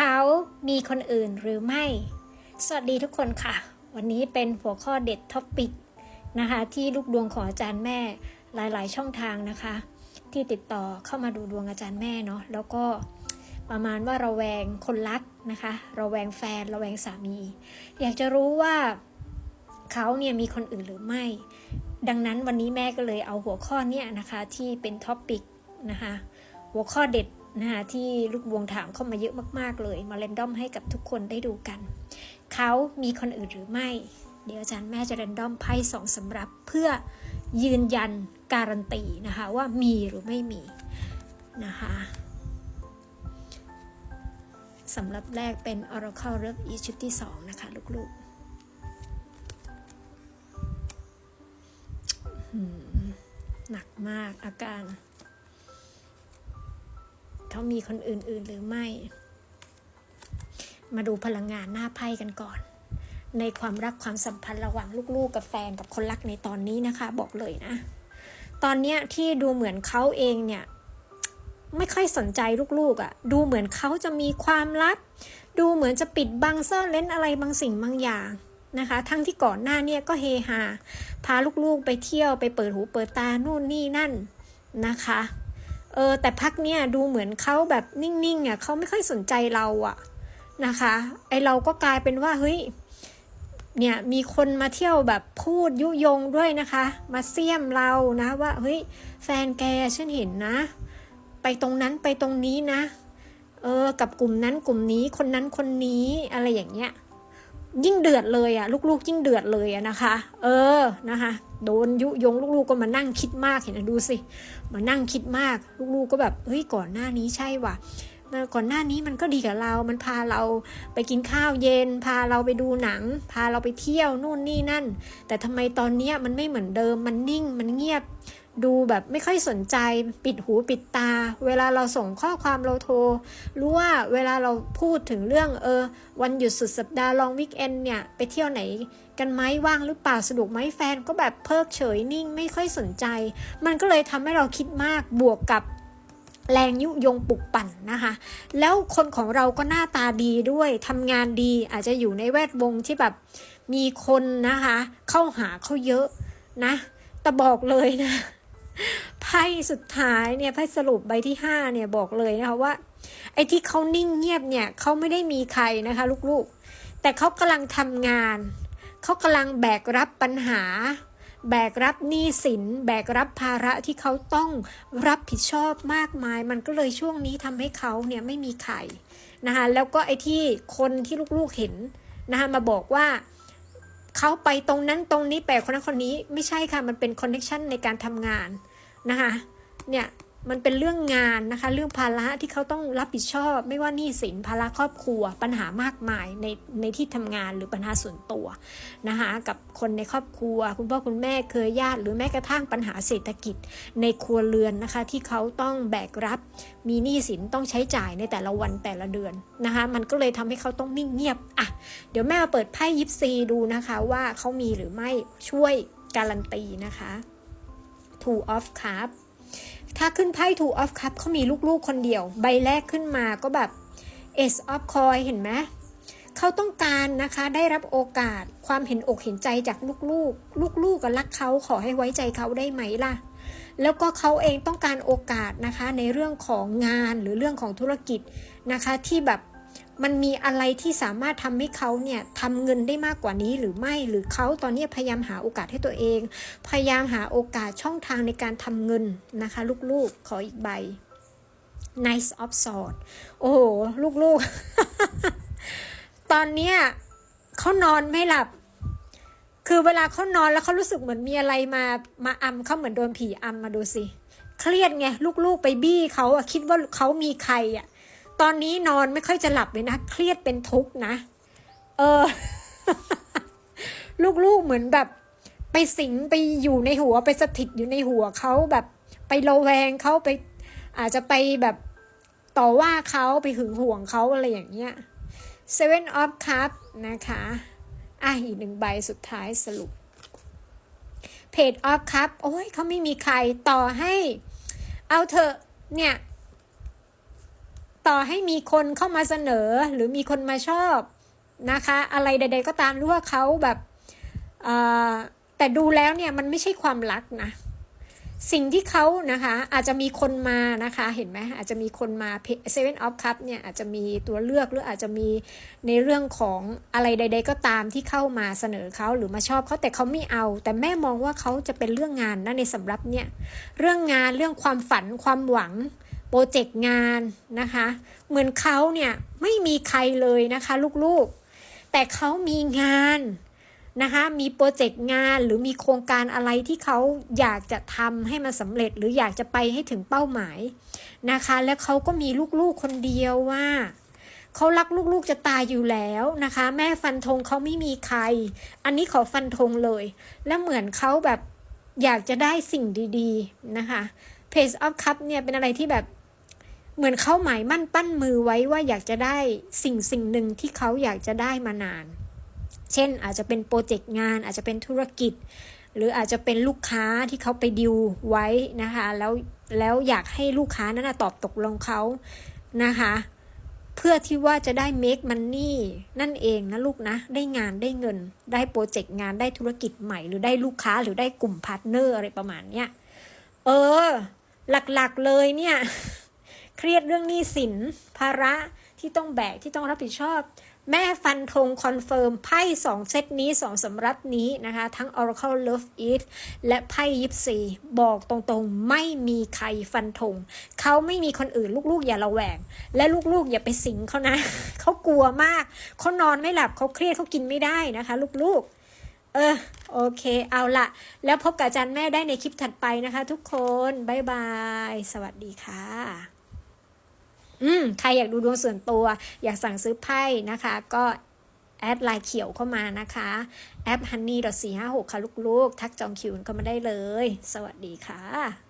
เขามีคนอื่นหรือไม่ สวัสดีทุกคนค่ะ วันนี้เป็นหัวข้อเด็ดท็อปปิกนะคะที่ลูกดวงของอาจารย์แม่หลายๆ ช่องทางนะคะ ที่ติดต่อเข้ามาดูดวงอาจารย์แม่เนาะแล้วก็ประมาณว่าระแวงคนรักนะคะระแวงแฟนระแวงสามี อยากจะรู้ว่าเขาเนี่ยมีคนอื่นหรือไม่ ดังนั้นวันนี้แม่ก็เลยเอาหัวข้อเนี้ยนะคะที่เป็นท็อปปิกนะคะหัวข้อเด็ด นะคะที่ลูกดวงถามเข้ามาเยอะมากๆเลย มาเรนดอมให้กับทุกคนได้ดูกัน เขามีคนอื่นหรือไม่ เดี๋ยวอาจารย์แม่จะเรนดอมไพ่สองสำรับเพื่อยืนยันการันตีนะคะว่ามีหรือไม่มีนะคะสำหรับแรกเป็น Oracle เลือกอีชุดที่สองนะคะ ลูกๆหนักมากอาการ เขามีคนอื่น ๆ หรือไม่ มาดูพลังงานหน้าไพ่กันก่อน ในความรักความสัมพันธ์ระหว่างลูกๆ กับแฟนกับคนรักในตอนนี้นะคะ บอกเลยนะ ตอนเนี้ยที่ดูเหมือนเขาเองเนี่ยไม่ค่อยสนใจลูกๆอะ่ะ ดูเหมือนเขาจะมีความลับ ดูเหมือนจะปิดบังซ่อนเล้นอะไรบางสิ่งบางอย่างนะคะ ทั้งที่ก่อนหน้าเนี่ยก็เฮฮา พาลูกๆไปเที่ยวไปเปิดหูเปิดตานู่นนี่นั่นนะคะ เออแต่พักเนี่ยดูเหมือนเขาแบบนิ่งๆอะเขาไม่ค่อยสนใจเราอะนะคะ ไอเราก็กลายเป็นว่าเฮ้ยเนี่ยมีคนมาเที่ยวแบบพูดยุยงด้วยนะคะ มาเสี่ยมเรานะว่าเฮ้ยแฟนแกฉันเห็นนะ ไปตรงนั้นไปตรงนี้นะ เออกับกลุ่มนั้นกลุ่มนี้คนนั้นคนนี้อะไรอย่างเงี้ยยิ่งเดือดเลยอะลูกๆยิ่งเดือดเลยอะนะคะ เออนะคะ โดนยุยงลูกๆก็มานั่งคิดมากเห็นนะดูสิ มานั่งคิดมาก ลูกๆก็แบบเฮ้ยก่อนหน้านี้ใช่ว่ะ ก่อนหน้านี้มันก็ดีกับเรา มันพาเราไปกินข้าวเย็น พาเราไปดูหนัง พาเราไปเที่ยวนู่นนี่นั่น แต่ทำไมตอนเนี้ยมันไม่เหมือนเดิม มันนิ่ง มันเงียบ ดูแบบไม่ค่อยสนใจ ปิดหูปิดตา เวลาเราส่งข้อความเราโทร รู้ว่าเวลาเราพูดถึงเรื่องเออ วันหยุดสุดสัปดาห์ลองวิกเอนเนี่ย ไปเที่ยวไหนกันไหมว่างหรือเปล่าสะดวกไหมแฟนก็แบบเพิกเฉยนิ่งไม่ค่อยสนใจ มันก็เลยทำให้เราคิดมากบวกกับ แรงยุยงปลุกปั่นนะคะ แล้วคนของเราก็หน้าตาดีด้วยทำงานดีอาจจะอยู่ในแวดวงที่แบบมีคนนะคะ เข้าหาเขาเยอะนะ แต่บอกเลยนะไพ่สุดท้ายเนี่ยไพ่สรุปใบที่ห้าเนี่ยบอกเลยนะคะว่า ไอ้ที่เขานิ่งเงียบเนี่ยเขาไม่ได้มีใครนะคะ ลูกๆ แต่เขากำลังทำงาน เขากำลังแบกรับปัญหา แบกรับหนี้สิน แบกรับภาระที่เขาต้องรับผิดชอบมากมาย มันก็เลยช่วงนี้ทำให้เขาเนี่ยไม่มีไข่นะคะแล้วก็ไอ้ที่คนที่ลูกๆเห็นนะคะมาบอกว่าเขาไปตรงนั้นตรงนี้แปลคนนั้นคนนี้ไม่ใช่ค่ะ มันเป็นคอนเนคชันในการทำงานนะคะเนี่ย มันเป็นเรื่องงานนะคะ เรื่องภาระที่เขาต้องรับผิดชอบ ไม่ว่าหนี้สินภาระครอบครัว ปัญหามากมายในในที่ทำงานหรือปัญหาส่วนตัวนะคะกับคนในครอบครัว คุณพ่อคุณแม่เคยญาติ หรือแม้กระทั่งปัญหาเศรษฐกิจในครัวเรือนนะคะ ที่เขาต้องแบกรับมีหนี้สินต้องใช้จ่ายในแต่ละวันแต่ละเดือนนะคะ มันก็เลยทำให้เขาต้องนิ่งเงียบอะเดี๋ยวแม่มาเปิดไพ่ยิปซีดูนะคะว่าเขามีหรือไม่ช่วยการันตีนะคะ two of cup ถ้าขึ้นไพ่ two of cup เขามีลูกๆคนเดียว ใบแรกขึ้นมาก็แบบ ace of coin เห็นไหมเขาต้องการนะคะได้รับโอกาสความเห็นอกเห็นใจจากลูกๆ ลูกๆก็รักเขาขอให้ไว้ใจเขาได้ไหมล่ะ แล้วก็เขาเองต้องการโอกาสนะคะในเรื่องของงานหรือเรื่องของธุรกิจนะคะที่แบบ มันมีอะไรที่สามารถทำให้เขาเนี่ยทำเงินได้มากกว่านี้หรือไม่หรือเขาตอนนี้พยายามหาโอกาสให้ตัวเอง พยายามหาโอกาสช่องทางในการทำเงินนะคะ ลูกๆขออีกใบ nice of sword โอ้โห ลูกๆ ตอนเนี้ยเขานอนไม่หลับ คือเวลาเขานอนแล้วเขารู้สึกเหมือนมีอะไรมามาอำเขาเหมือนโดนผีอำมาดูสิ เครียดไง ลูกๆไปบี้เขาอะคิดว่าเขามีใครอะ ตอนนี้นอนไม่ค่อยจะหลับเลยนะ เครียดเป็นทุกข์นะ เออ ลูกๆเหมือนแบบ ไปสิงไปอยู่ในหัวไปสถิตอยู่ในหัวเขาแบบไประแวงเขาไป อาจจะไปแบบต่อว่าเขาไปหึงห่วงเขาอะไรอย่างเงี้ย Seven of Cup นะคะ อะอีกหนึ่งใบสุดท้ายสรุป Page of Cup โอ้ยเขาไม่มีใครต่อให้ เอาเถอะเนี่ย ต่อให้มีคนเข้ามาเสนอหรือมีคนมาชอบนะคะ อะไรใด ๆ ก็ตามหรือว่าเขาแบบแต่ดูแล้วเนี่ยมันไม่ใช่ความรักนะสิ่งที่เขานะคะอาจจะมีคนมานะคะเห็นไหมอาจจะมีคนมาเซเว่นออฟคัพเนี่ยอาจจะมีตัวเลือกหรืออาจจะมีในเรื่องของอะไรใด ๆ ก็ตามที่เข้ามาเสนอเขาหรือมาชอบเขาแต่เขาไม่เอา แต่แม่มองว่าเขาจะเป็นเรื่องงานนะในสำรับเนี่ยเรื่องงานเรื่องความฝันความหวัง โปรเจกต์งานนะคะ เหมือนเขาเนี่ยไม่มีใครเลยนะคะลูกๆ แต่เขามีงานนะคะมีโปรเจกต์งานหรือมีโครงการอะไรที่เขาอยากจะทำให้มันสำเร็จหรืออยากจะไปให้ถึงเป้าหมายนะคะ แล้วเขาก็มีลูกๆคนเดียวว่าเขารักลูกๆจะตายอยู่แล้วนะคะ แม่ฟันธงเขาไม่มีใคร อันนี้ขอฟันธงเลย แล้วเหมือนเขาแบบอยากจะได้สิ่งดี ๆ นะคะ Page of Cup เนี่ยเป็นอะไรที่แบบ เหมือนเขาหมายมั่นปั้นมือไว้ว่าอยากจะได้สิ่งสิ่งหนึ่งที่เขาอยากจะได้มานาน เช่นอาจจะเป็นโปรเจกต์งานอาจจะเป็นธุรกิจ หรืออาจจะเป็นลูกค้าที่เขาไปดิวไว้นะคะ แล้วแล้วอยากให้ลูกค้านั้นตอบตกลงเขานะคะ เพื่อที่ว่าจะได้ make money นั่นเองนะลูกนะ ได้งานได้เงิน ได้โปรเจกต์งานได้ธุรกิจใหม่ หรือได้ลูกค้าหรือได้กลุ่มพาร์ทเนอร์อะไรประมาณเนี้ยเออ หลักๆเลยเนี่ย เครียดเรื่องหนี้สินภาระที่ต้องแบกที่ต้องรับผิดชอบ แม่ฟันธงคอนเฟิร์มไพ่สองเซตนี้สองสำรับนี้นะคะ ทั้ง Oracle Love It และไพ่ยิปซีบอกตรงๆ ไม่มีใครฟันธงเขาไม่มีคนอื่นลูกๆ อย่าระแวง และลูกๆ อย่าไปสิงเขานะ เขากลัวมาก เขานอนไม่หลับเขาเครียดเขากินไม่ได้นะคะ ลูกๆเออโอเคเอาละแล้วพบกับอาจารย์แม่ได้ในคลิปถัดไปนะคะทุกคนบายบาย สวัสดีค่ะ อืมใครอยากดูดวงส่วนตัว อยากสั่งซื้อไพ่นะคะ ก็แอดไลน์เขียวเข้ามานะคะ แอป honey 4 5 6ค่ะลูกๆ ทักจองคิวเข้ามาได้เลย สวัสดีค่ะ